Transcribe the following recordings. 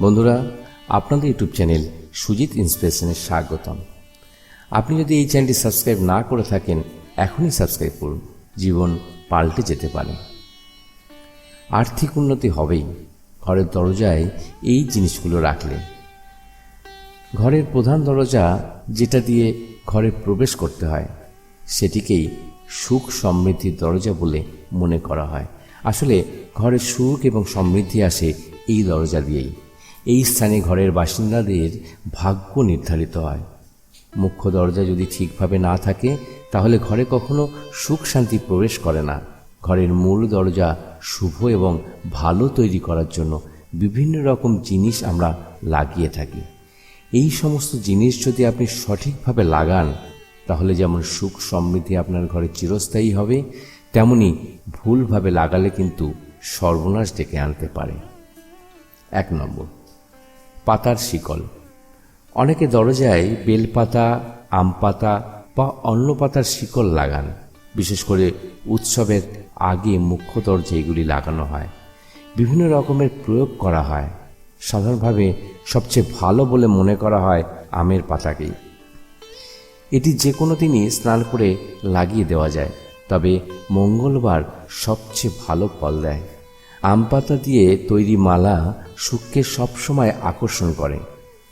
বন্ধুরা, আপনাদের YouTube channel Sujit ইন্সপিরেশনের স্বাগতম। আপনি যদি এই চ্যানেলটি সাবস্ক্রাইব না করে থাকেন, এখনই সাবস্ক্রাইব করুন, জীবন পাল্টে যেতে পারে। আর্থিক উন্নতি হবেই, ঘরের দরজায় এই জিনিসগুলো রাখলে। ঘরের প্রধান দরজা যেটা দিয়ে ঘরে প্রবেশ করতে হয়, সেটিকেই সুখ সমৃদ্ধির দরজা বলে মনে করা হয়। আসলে ঘরে সুখ এবং সমৃদ্ধি আসে এই দরজা দিয়েই। এই স্থানে ঘরের বাসিন্দাদের ভাগ্য নির্ধারিত হয়। মুখ্য দরজা যদি ঠিকভাবে না থাকে, তাহলে ঘরে কখনো সুখ শান্তি প্রবেশ করে না। ঘরের মূল দরজা শুভ এবং ভালো তৈরি করার জন্য বিভিন্ন রকম জিনিস আমরা লাগিয়ে থাকি। এই সমস্ত জিনিস যদি আপনি সঠিকভাবে লাগান, তাহলে যেমন সুখ সমৃদ্ধি আপনার ঘরে চিরস্থায়ী হবে, তেমনি ভুলভাবে লাগালে কিন্তু সর্বনাশ ডেকে আনতে পারে। এক নম্বর পাতার শিকল। অনেকে দরজায় বেলপাতা আম পাতা বা অন্য পাতার শিকল লাগান। বিশেষ করে উৎসবের আগে মুখ্য দরজা এগুলি লাগানো হয়। বিভিন্ন রকমের প্রয়োগ করা হয়। সাধারণভাবে সবচেয়ে ভালো বলে মনে করা হয় আমের পাতাকেই। এটি যে কোনো দিনই স্নান করে লাগিয়ে দেওয়া যায়, তবে মঙ্গলবার সবচেয়ে ভালো ফল দেয়। আম পাতা দিয়ে তৈরি মালা সুখকে সবসময় আকর্ষণ করে।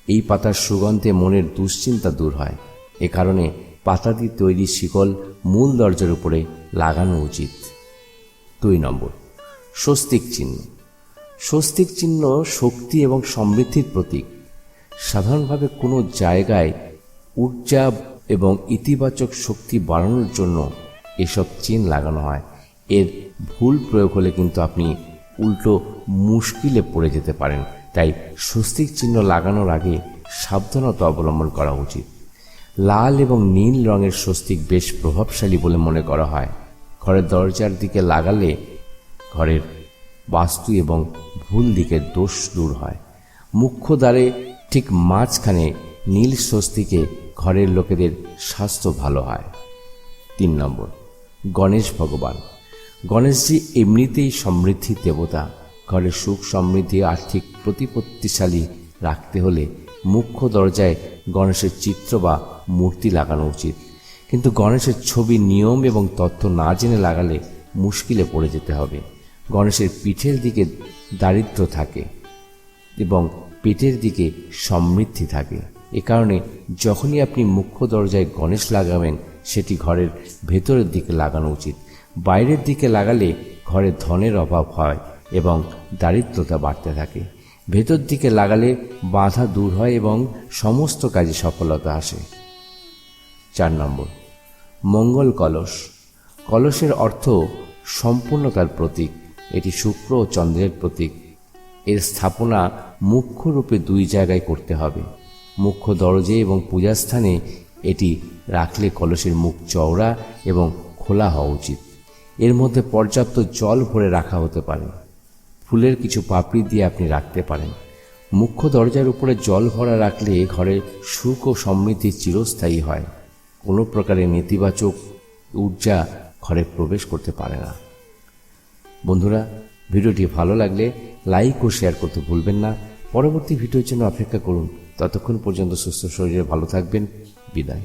এই পাতার সুগন্ধে মনের দুশ্চিন্তা দূর হয়। এ কারণে পাতা দিয়ে তৈরি শিকল মূল দরজার উপরে লাগানো উচিত। দুই নম্বর, স্বস্তিক চিহ্ন। স্বস্তিক চিহ্ন শক্তি এবং সমৃদ্ধির প্রতীক। সাধারণভাবে কোনো জায়গায় ঊর্জা এবং ইতিবাচক শক্তি বাড়ানোর জন্য এসব চিহ্ন লাগানো হয়। এর ভুল প্রয়োগ হলে কিন্তু আপনি উল্টো মুশকিলে পড়ে যেতে পারেন। তাই স্বস্তিক চিহ্ন লাগানোর আগে সাবধানতা অবলম্বন করা উচিত। লাল এবং নীল রঙের স্বস্তিক বেশ প্রভাবশালী বলে মনে করা হয়। ঘরের দরজার দিকে লাগালে ঘরের বাস্তু এবং ভুল দিকের দোষ দূর হয়। মুখ্য দ্বারে ঠিক মাঝখানে নীল স্বস্তিকে ঘরের লোকেদের স্বাস্থ্য ভালো হয়। তিন নম্বর, গণেশ ভগবান। গণেশজি এমনিতেই সমৃদ্ধির দেবতা। ঘরে সুখ সমৃদ্ধি আর্থিক প্রতিপত্তিশালী রাখতে হলে মুখ্য দরজায় গণেশের চিত্র বা মূর্তি লাগানো উচিত। কিন্তু গণেশের ছবি নিয়ম এবং তথ্য না জেনে লাগালে মুশকিলে পড়ে যেতে হবে। গণেশের পিঠের দিকে দারিদ্র থাকে এবং পেটের দিকে সমৃদ্ধি থাকে। এ কারণে যখনই আপনি মুখ্য দরজায় গণেশ লাগাবেন সেটি ঘরের ভেতরের দিকে লাগানো উচিত। বাইরের দিকে লাগালে ঘরে ধনের অভাব হয় এবং দারিদ্রতা বাড়তে থাকে। ভেতর দিকে লাগালে বাধা দূর হয় এবং সমস্ত কাজে সফলতা আসে। চার নম্বর, মঙ্গল কলস। কলসের অর্থ সম্পূর্ণতার প্রতীক। এটি শুক্র ও চন্দ্রের প্রতীক। এর স্থাপনা মুখ্য রূপে দুই জায়গায় করতে হবে। মুখ্য দরজে এবং পূজাস্থানে এটি রাখলে কলসের মুখ চওড়া এবং খোলা হওয়া উচিত। এর মধ্যে পর্যাপ্ত জল ভরে রাখা হতে পারে। ফুলের কিছু পাপড়ি দিয়ে আপনি রাখতে পারেন। মুখ্য দরজার উপরে জল ভরা রাখলে ঘরে সুখ ও সমৃদ্ধি চিরস্থায়ী হয়। কোনো প্রকারের নেতিবাচক ঊর্জা ঘরে প্রবেশ করতে পারে না। বন্ধুরা, ভিডিওটি ভালো লাগলে লাইক ও শেয়ার করতে ভুলবেন না। পরবর্তী ভিডিওর জন্য অপেক্ষা করুন। ততক্ষণ পর্যন্ত সুস্থ শরীরে ভালো থাকবেন। বিদায়।